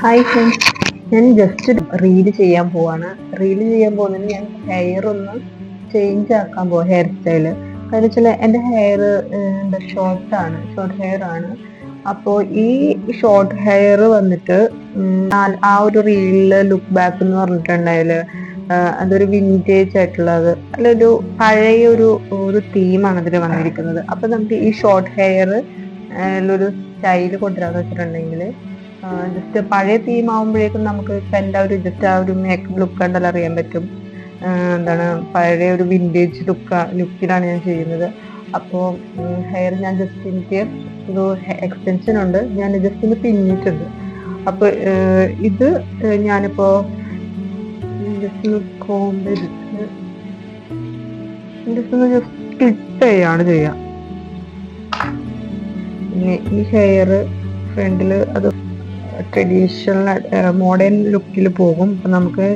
Hi friends ഞാൻ just reel ചെയ്യാൻ പോവാണ്. റീൽ ചെയ്യാൻ പോകുന്നതിന് ഞാൻ ഹെയർ ഒന്ന് ചേഞ്ച് ആക്കാൻ പോവാ ഹെയർ സ്റ്റൈൽ കാരണം വെച്ചാൽ എന്റെ ഹെയർ എന്താ ഷോർട്ടാണ് ഷോർട്ട് ഹെയർ ആണ്. അപ്പോൾ ഈ ഷോർട്ട് ഹെയർ വന്നിട്ട് ആ- ഒരു റീലിൽ ലുക്ക് ബാക്ക് എന്ന് പറഞ്ഞിട്ടുണ്ടായാൽ അതൊരു വിന്റേജ് ആയിട്ടുള്ളത്. അല്ലൊരു പഴയ ഒരു ഒരു തീമാണ് അതിൽ വന്നിരിക്കുന്നത്. അപ്പോൾ നമുക്ക് ഈ ഷോർട്ട് ഹെയർ ഒരു സ്റ്റൈൽ കൊണ്ടുവരാന്ന് വെച്ചിട്ടുണ്ടെങ്കിൽ ജസ്റ്റ് പഴയ തീം ആവുമ്പോഴേക്കും നമുക്ക് എന്റെ ഒരു ജസ്റ്റ് ആ ഒരു മേക്കപ്പ് ലുക്ക് കണ്ടാൽ അറിയാൻ പറ്റും. എന്താണ് പഴയ ഒരു വിന്റേജ് ലുക്ക് ലുക്കിലാണ് ഞാൻ ചെയ്യുന്നത്. അപ്പോൾ ഹെയർ ഞാൻ ജസ്റ്റ് എനിക്ക് ഒരു എക്സ്റ്റൻഷൻ ഉണ്ട്. ഞാൻ ജസ്റ്റ് ഒന്ന് പിന്നിട്ടുണ്ട്. അപ്പൊ ഇത് ഞാനിപ്പോൾ ഞാനിപ്പോ ജസ്റ്റ് ഒന്ന് ജസ്റ്റ് ക്ലിപ്പ് ചെയ്യാണ് ചെയ്യാം. പിന്നെ ഈ ഹെയർ ഫ്രണ്ടിൽ അത് ട്രഡീഷണൽ മോഡേൺ ലുക്കിൽ പോകും. അപ്പം നമുക്ക്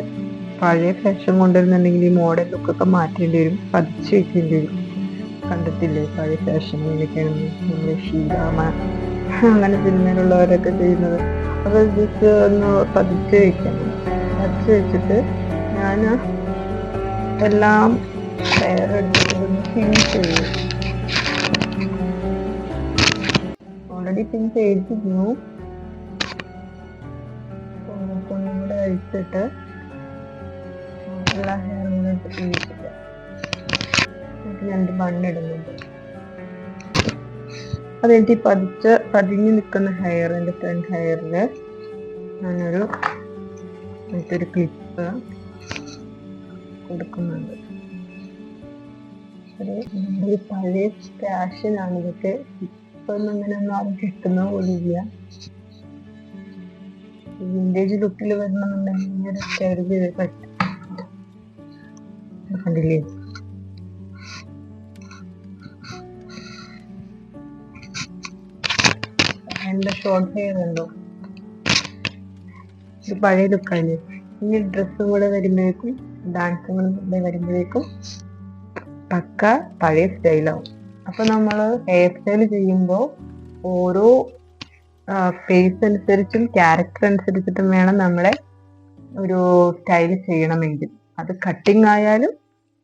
പഴയ ഫാഷൻ കൊണ്ടുവരുന്നുണ്ടെങ്കിൽ ഈ മോഡേൺ ലുക്കൊക്കെ മാറ്റേണ്ടി വരും. പതിച്ച് വെക്കേണ്ടി വരും. കണ്ടിട്ടില്ലേ? പഴയ ഫാഷൻ എങ്ങനെയൊക്കെയാണ് നമ്മുടെ ഷീലാമ അങ്ങനെ സിനിമയിലുള്ളവരൊക്കെ ചെയ്യുന്നത്. അപ്പോൾ ജസ്റ്റ് ഒന്ന് പതിച്ച് വെക്കണം. പതിച്ച് വെച്ചിട്ട് ഞാൻ എല്ലാം ഓൾറെഡി പിൻ ചെയ്തിരുന്നു ഒന്നും കൂടെ അഴിച്ചിട്ട് എല്ലാ ഹെയറും കൂടെ ഇട്ട് പിന്നിട്ടില്ല എന്നിട്ട് രണ്ട് ബണ്ണിടുന്നുണ്ട് അത് കഴിഞ്ഞിട്ട് ഈ പതിച്ച് പതിഞ്ഞ് നിൽക്കുന്ന ഹെയർ എന്റെ ഫ്രണ്ട് ഹെയറിൽ ഞാനൊരു ഒരു ക്ലിപ്പ് കൊടുക്കുന്നുണ്ട് പഴയ ഫാഷനാണ് ഇതൊക്കെ ഇപ്പൊ ഒന്നും അങ്ങനെ ഒന്നും ആരും കിട്ടുന്ന പോലില്ല. വിന്റേജ് ലുക്കിൽ വരണമെന്നുണ്ടെങ്കിൽ പഴയ ലുക്കാണ് ഇനി ഡ്രസ്സും കൂടെ വരുമ്പോഴേക്കും ഡാൻസും കൂടെ വരുമ്പോഴേക്കും പക്ക പഴയ സ്റ്റൈലാവും അപ്പൊ നമ്മൾ ഹെയർ സ്റ്റൈൽ ചെയ്യുമ്പോൾ ഓരോ ഫേസ് അനുസരിച്ചും ക്യാരക്ടർ അനുസരിച്ചിട്ടും വേണം നമ്മളെ ഒരു സ്റ്റൈൽ ചെയ്യണമെങ്കിൽ. അത് കട്ടിംഗ് ആയാലും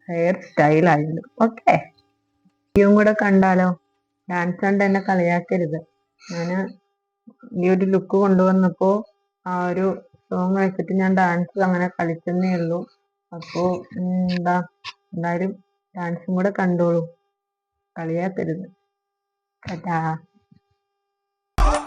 ഹെയർ സ്റ്റൈൽ ആയാലും. ഓക്കെ ഇയും കൂടെ കണ്ടാലോ? ഡാൻസ് കണ്ട് എന്നെ കളിയാക്കരുത്. ഞാൻ ഈ ഒരു ലുക്ക് കൊണ്ടുവന്നപ്പോ ആ ഒരു സോങ് വെച്ചിട്ട് ഞാൻ ഡാൻസ് അങ്ങനെ കളിച്ചെന്നേ ഉള്ളൂ. അപ്പോ എന്താ? എന്തായാലും ഡാൻസും കൂടെ കണ്ടോളൂ. കളിയാക്കരുത്. കേട്ടാ?